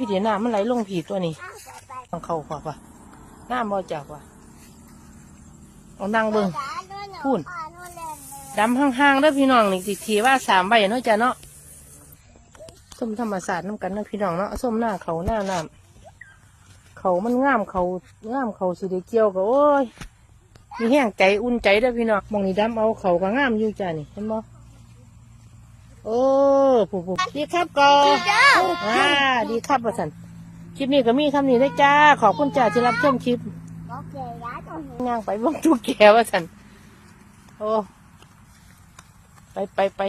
พี่เดี๋ยวน้ำมันไหลลงผีตัวนี้ต้องเข้าขวบว่ะน้ำบ่จักว่ะเอานั่งเบิ่งพูดดำห้างๆเด้อพี่น้องนี่สิทีว่าสามใบเนาะจ้ะเนาะส้มธรรมศาสตร์น้ำกันเนาะพี่น้องเนาะส้มหน้าเขาหน้าน้ำเขามันงามเขางามเขาสิได้เกี่ยวกับโอ้ยมีแห้งใจอุ่นใจเด้อพี่น้องมองนี่ดำเอาเขาก็งามอยู่จ้ะนี่เห็นบ่ โอ้ผู้ผู้ดีครับกออ่าดีครับประสันคลิปนี้ก็มีคำนี้ได้จ้า ขอบคุณจ้าที่รับชมคลิปง้างไปบิ่งทุกแกว่าสันโอ้ไปไปไป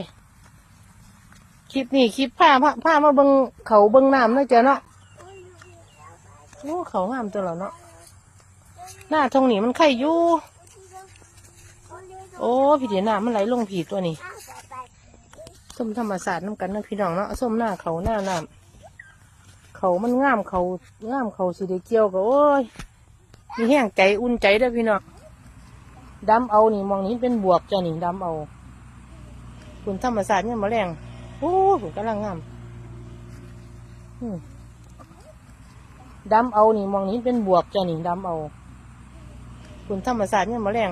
คลิปนี้คลิปผ้าผ้าผ้ามาเบิงเขาเบิงน้ำนาะจ้ะเนาะโอ้เขางามตัวเราเนาะหน้าทงนี้มันไข่ยู่ โอ้พี่เดียน้ำมันไหลลงผีตัวนี้ ส้มธรรมศาสตร์น้ำกันนะพี่น้องเนาะส้มหน้าเขาหน้าน้ำเขามันงามเขางามเขาสิได้เกี่ยวกับโอ้ยมีแห้งใจอุ่นใจเด้พี่น้องดำเอานี่มองนี้เป็นบวกจ้ะนี่ดำเอา คุณธรรมศาสตร์เนี่ยมาแรงโอ้ผมกำลังงามดำเอานี่มองนี้เป็นบวกจ้ะนี่ดำเอา คุณธรรมศาสตร์เนี่ยมาแรง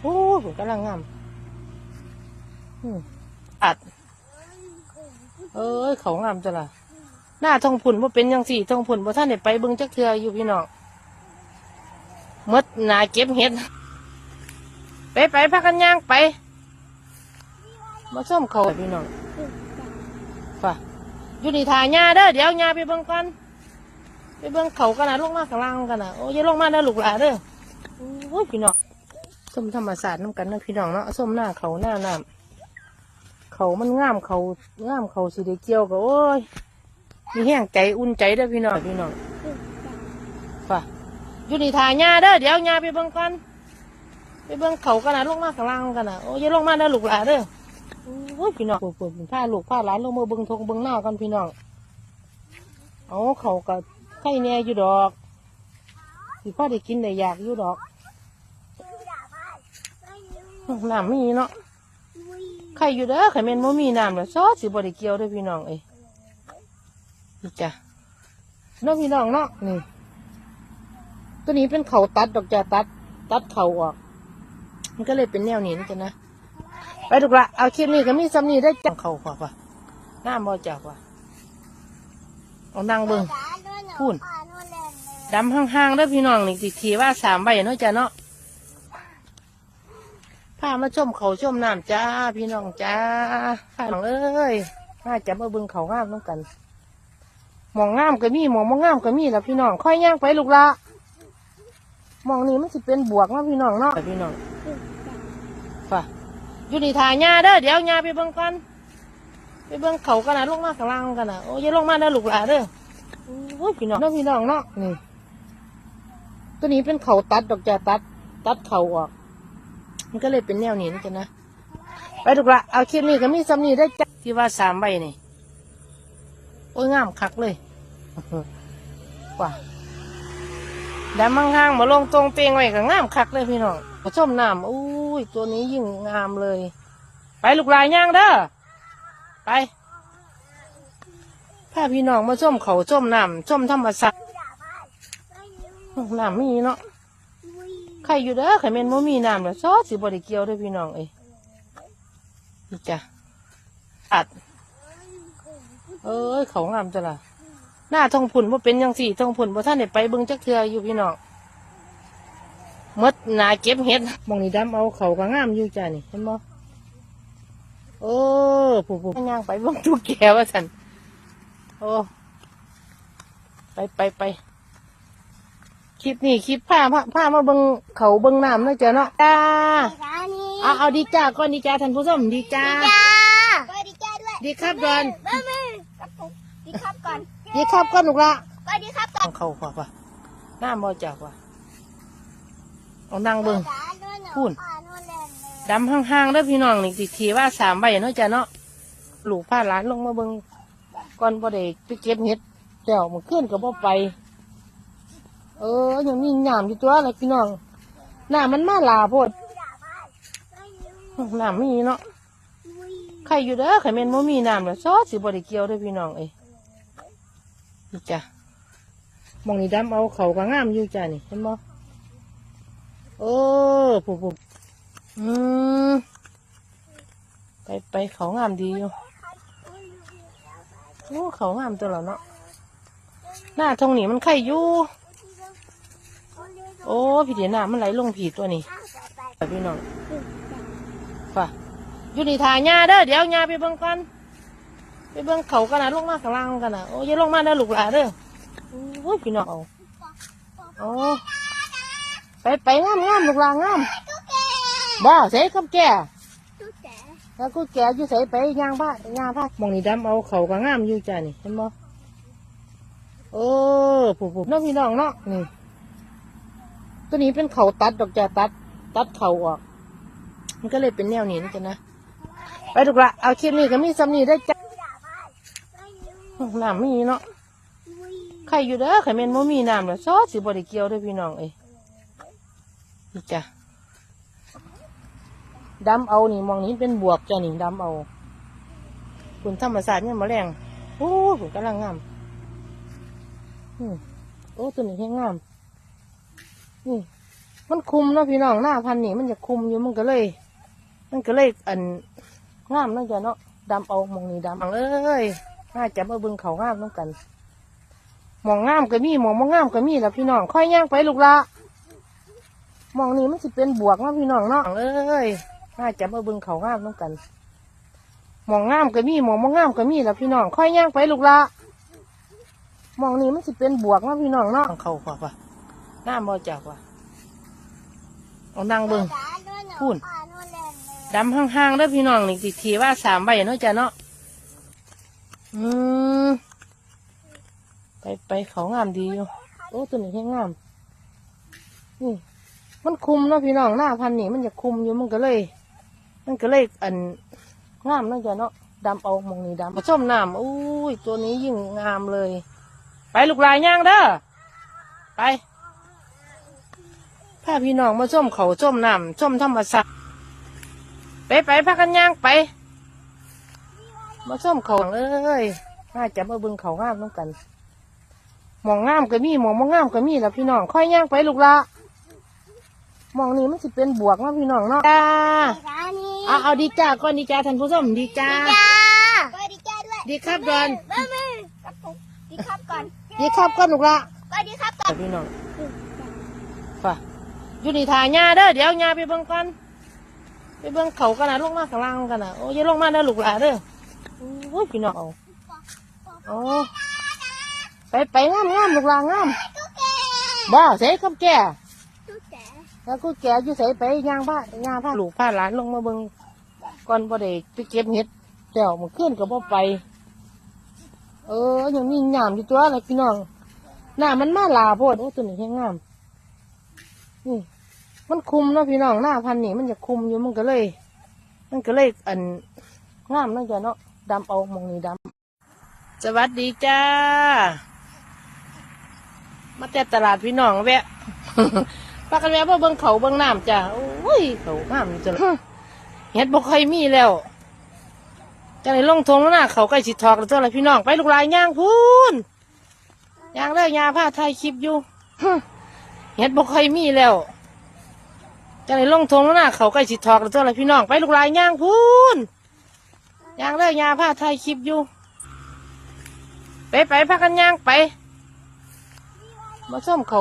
โอ้ผมกำลังงามอัด เอ้ยเขางามจ้ะล่ะหน้าทองผุนว่าเป็นยังสี่ทองผุนว่าท่านได้ไปเบิ่งจักเทืออยู่พี่น้องมดหนาเก็บเห็ด ไปไปพักกันย่างไป มาส้มเขาพี่น้องป่ะอยู่ในทาหญ้าเด้อเดี๋ยวหญ้าไปเบิ่งก่อนไปเบิ่งเขากันนะลงมาข้างล่างกันนะโอ้ยลงมาเด้อลูกหลานเด้อโอ้ยพี่น้องส้มธรรมศาสตร์น้ำกันนะพี่น้องเนาะส้มหน้าเขาหน้าน้ำ เขามันงามเขางามเขาสิได้เกี่ยวกับโอ้ยมีแห้งใจอุ่นใจเด้อพี่น้องพี่น้องป่ะอยู่ในทาหญ้าเด้อเดี๋ยวหญ้าไปเบิ่งก่อนไปเบิ่งเขากันนะลงมาข้างล่างกันนะโอ้ยย่าลงมาเด้อลูกหลานเด้อโอ้ยพี่น้องปวดๆพาลูกพาหลานลงมาเบิ่งทงเบิ่งหน้ากันพี่น้องเอาเขาก็ไข่แหน่อยู่ดอกสิพ่อได้กินได้อยากอยู่ดอกน้ำมีเนาะ ไข่อยู่เด้อไข่แม่นบ่มีน้ำแล้วซอสสิบ่ได้เกี่ยวเด้อพี่น้องเอ้ยนี่จ้ะเน้องพี่น้องเนาะนี่ ตัวนี้เป็นเขาตัดดอกจะตัด ตัดเขาออก มันก็เลยเป็นแนวนี้นะจ๊ะนะไปดูกละเอาคลิปนี้ก็มีซ้ำนี้ได้จังเขาขวบว่ะหน้าบ่จากว่ะเอานั่งเบิ่งพูดดำห้างๆเด้อพี่น้องนี่สิทีว่าสามใบเนาะจ้ะเนาะ พามาชมเขาชมน้ำจ้า พี่น้องจ้าพาน้องเอ้ยน่าจะมาเบิ่งเขางามน้องกันหมองงามก็มีหมองบ่งงามก็มีแล้วพี่น้องค่อยย่างไปลูกละมองนี้มันสิเป็นบวกนะพี่น้องเนาะพี่น้องป่ะอยู่ในทาหญ้าเด้อเดี๋ยวหญ้าไปเบิ่งก่อนไปเบิ่งเขากันนะลงมาข้างล่างกันนะโอ้ยลงมาเด้อลูกหลาเด้อโอ้ยพี่น้องเนาะพี่น้องเนาะนี่ตัวนี้เป็นเขาตัดดอกจะตัด ตัดเขาออก มันก็เลยเป็นแนวนี้นะจ๊ะนะไปลูกละเอาคลิปนี้ก็มีซ้ำนี้ได้จ้ะที่ว่าสามใบนี่โอ้ยงามคักเลยว่ะดำห้างมาลงตรงเตียงไว้ก็งามคักเลยพี่น้องผสมน้ำอุ้ยตัวนี้ยิ่งงามเลย ไปลูกลายย่างเด้อไปพาพี่น้องมาส้มเขาส้มน้ำส้มธรรมศาสตร์น้ำมีเนาะ ใครอยู่เด้อไข่เมนบ่มีน้ำแล้วซอสสิบริเกียวด้วยพี่น้องเอ้ยนี่จ้ะอัด เอ้ยเขางามจ้ะล่ะหน้าทองผุนว่าเป็นยังสี่ทองผุนว่าท่านได้ไปเบิ่งจักเทืออยู่พี่น้องมดหนาเก็บเห็ดมองนี่ดำเอาเขาก็งามอยู่จ้านี่เห็นบ่โอ้ผู้ผู้ย่างไปเบิ่งทุกแกว่าสันโอ้ไปไปไป ลิปนี้คลิปผ้าผ้าผ้ามาเบิ่งเขาเบิ่งน้ำเนาะจ้าเนาะจ้าร้านนี้เอาเอาดีจ้าก่อนดีจ้าท่านผู้ชมดีจ้าจ้าไปดีจ้าด้วยดีครับก่อนแม่แม่กับผมดีครับก่อนดีครับก่อนลูกละไปดีครับก่อนต้องเข้าขวบว่ะหน้าบ่จากว่ะเอานั่งเบิ่งพูดดำห้างๆเด้อพี่น้องนี่สิทีว่าสามใบเนาะจ้ะเนาะลูกพาหลานลงมาเบิ่งก่อนบ่ได้ไปเก็บเห็ดเดี๋ยวมันขึ้นกับบ่ไป เออยังมีหน้ำอยู่ตัวอะไรพี่น้องหน้ำมันมาลาโพดหน้ำมีเนาะใครอยู่เด้อไข่เมนบ่มีน้ำแล้วซอสสิบ่ได้เกียวด้อพี่น้องเอ้ยนี่จ้ะมองนี่ดำเอาเขาก็งามอยู่จ้ะนี่เห็นบ่โอ้ปุ๊บปุ๊บอืมไปไปเขางามดีอยู่โอ้เขางามตัวเราเนาะหน้าทงนี่มันไข่อยู่ โอ้พี่เดียน้ำมันไหลลงผีตัวนี้ไปพี่น้องป่ะอยู่นี่ถ่ายหญ้าเด้อเดี๋ยวหญ้าไปเบิ่งก่อนไปเบิ่งเขากันนะลงมาข้างล่างกันนะโอ้ยลงมาเด้อลูกหลานเด้อโอ้ยพี่น้องเอาโอ้ไปไปงามงามลูกหลานงามบ่เสกับแก่แกแล้วกูแกอยู่ใส่ไปย่างบ้านย่างบ้านมองนี่ดำเอาเขาก็งามอยู่จ้ะนี่เห็นบ่โอ้ผู้ผู้น้องพี่น้องเนาะนี่ ตัวนี้เป็นเขาตัดดอกจ้ะตัด ตัดเขาออก มันก็เลยเป็นแนวนี้นะจ๊ะนะไปถูกละเอาคลิปนี้ก็มีซ้ำนี้ได้จ้ะน้ำมีเนาะใครอยู่เด้อใครเมนโมมีน้ำแล้วซอสสิบริเกียวด้วยพี่น้องเอ้ยนี่จ้ะดำเอานี่มองนี้เป็นบวกจ้ะนี่ดำเอาคุณธรรมศาสตร์เนี่ยมาแรงโอ้ผมกำลังงามอืมโอ้ตัวนี้แค่งาม นี่ มันคุมเนาะพี่น้องหน้าพันนี่มันจะคุมอยู่มันก็เลย มันก็เลยอันงามเนาะจ้ะเนาะดำเอามองนี่ดำเอ้ยน่าจะมาเบิ่งเขางามน้องกันมองงามก็มีมองมองงามก็มีแล้วพี่น้องค่อยย่างไปลูกละมองนี่มันสิเป็นบวกเนาะพี่น้องเนาะเอ้ยน่าจะมาเบิ่งเขางามน้องกันมองงามก็มีมองมองงามก็มีแล้วพี่น้องค่อยย่างไปลูกละมองนี้มันสิเป็นบวกเนาะพี่น้องเนาะเขาขวาป่ะ น้าบ่จากว่ะเอานั่งเบิ่งพูดดำห้างๆเด้อพี่น้องนี่ทีทีว่าสามใบเนาะจ้ะเนาะอืมไปไปเขางามดีอยู่โอ้ตัวนี้แค่งามนี่มันคุมเนาะพี่น้องหน้าพันธุ์นี่มันจะคุมอยู่มันก็เลย มันก็เลยอันงามเนาะจ้ะเนาะดำเอามองนี่ดำมาส้มน้ำอุ้ยตัวนี้ยิ่งงามเลย ไปลูกลายย่างเด้อไป พาพี่น้องมาส้มเขาส้มน้ำส้มธรรมศาสตร์ไปไปพากันย่างไป มาส้มเขาเอ้ยน่าจะมาเบิ่งเขางามน้องกันหมองงามก็มีหมองมองงามก็มีแล้วพี่น้องค่อยย่างไปลูกละหมองนี้มันสิเป็นบวกเนาะพี่น้องเนาะจ้าร้านนี้เอาเอาดีจ้าก่อนดีจ้าท่านผู้ชมดีจ้าจ้าไปดีจ้าด้วยดีครับดอนแม่แม่กระปุกดีครับก่อนดีครับก่อนลูกละไปดีครับก่อนพี่น้องฝ่า อยู่นี่ถ่ายหญ้าเด้อเดี๋ยวหญ้าไปเบิ่งก่อนไปเบิ่งเขากันนะลงมาข้างล่างกันนะโอ้ยลงมาเด้อลูกหลานเด้อโอ้ยพี่น้องเอาโอ้ไปไปงามงามลูกหลานงามตุ๊กแกบ่เสกับแก่ตุ๊กแกแล้วกูแก่อยู่ใส่ไปย่างบ้าย่างผ้าลูกผ้าหลานลงมาเบิ่งก่อนบ่ได้ไปเก็บเห็ดแต่วมันขึ้นกับบ่ไป เออยังมีงามอยู่ตัวอะไรพี่น้องหน้ามันมาลาโพดโอ้ตัวนี้แค่งาม นี่ มันคุมเนาะพี่น้องหน้าพันนี่มันจะคุมอยู่มันก็เลย มันก็เลยอันงามเนาะจ้ะเนาะดำเอามองนี่ดำสวัสดีจ้า มาแต่ตลาดพี่น้องแวะปากันแวะเพื่อเบิ่งเขาเบิ่งน้ำจ้ะโอ้ยเขางามจังเห็ดบ่ค่อยมีแล้วจังไดลงทงแล้วนะเขาใกล้สิทอกแล้วตัวละพี่น้องไปลูกลายย่างพูนย่างเลยยาผ้าไทยคลิปอยู่ เห็ดบ่ค่อยมีแล้วจังไดลงทงแล้วนะเขาใกล้สิทอกแล้วตัวละพี่น้องไปลูกลายย่างพูนย่างเลยยาผ้าไทยคลิปอยู่ ไปไปพากันย่างไปมาส้มเขา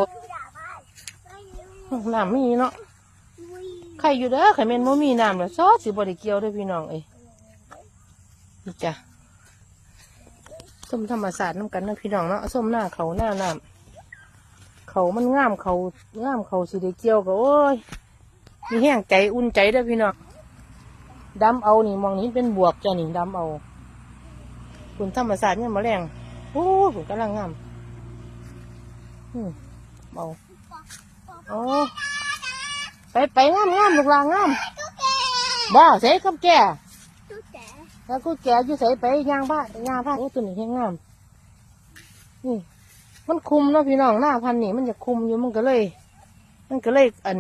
น้ำมีเนาะใครอยู่เด้อใครเมนโมมีน้ำแล้วซอสสิบริเกียวด้วยพี่น้องเอ้ยนี่จ้ะส้มธรรมศาสตร์น้ำกันนะพี่น้องเนาะส้มหน้าเขาหน้าน้ำ เขามันงามเขางามเขาสิได้เกี่ยวก็โอ้ยมีแห้งใจอุ่นใจเด้อพี่น้องดำเอานี่มองนี้เป็นบวกจ้ะนี่ดำเอาคุณธรรมศาสตร์เนี่ยมาแรงโอ้ยผมกำลังงามอืมเอาโอ้ไปไปงามงามลูกหลางงามบ่เสกับแก่ตุ๊กแกแล้วกูแก่อยู่ใส่ไปย่างบ้านย่างบ้านโอ้ตัวนี้แค่งามนี่ มันคุมเนาะพี่น้องหน้าพันนี่มันจะคุมอยู่มันก็เลย มันก็เลยอัน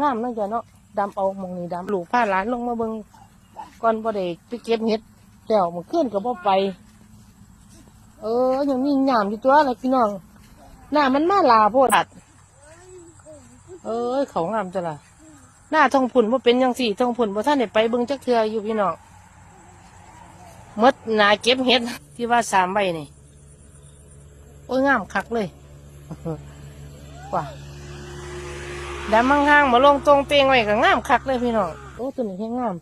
งามเนาะจ้ะเนาะดำเอามองนี่ดำลูกผ้าหลานลงมาเบิ่งก่อนบ่ได้ไปเก็บเห็ดแต่วมันขึ้นกับบ่ไป เอออยังมีหยามอยู่ตัวอะไรพี่น้องหน้ามันมาลาโพดอัดเอ้ยเขางามจ้ะล่ะหน้าทองผุนว่าเป็นยังสี่ทองผุนว่าท่านได้ไปเบิ่งจักเทืออยู่พี่น้องมดหนาเก็บเห็ดที่ว่าสามใบนี่ โอ้ยงามคักเลยกว่าดำมั่งห้างมาลงตรงเตียงไว้ก็งามคักเลยพี่น้องโอ้ตัวนี้แห้งงาม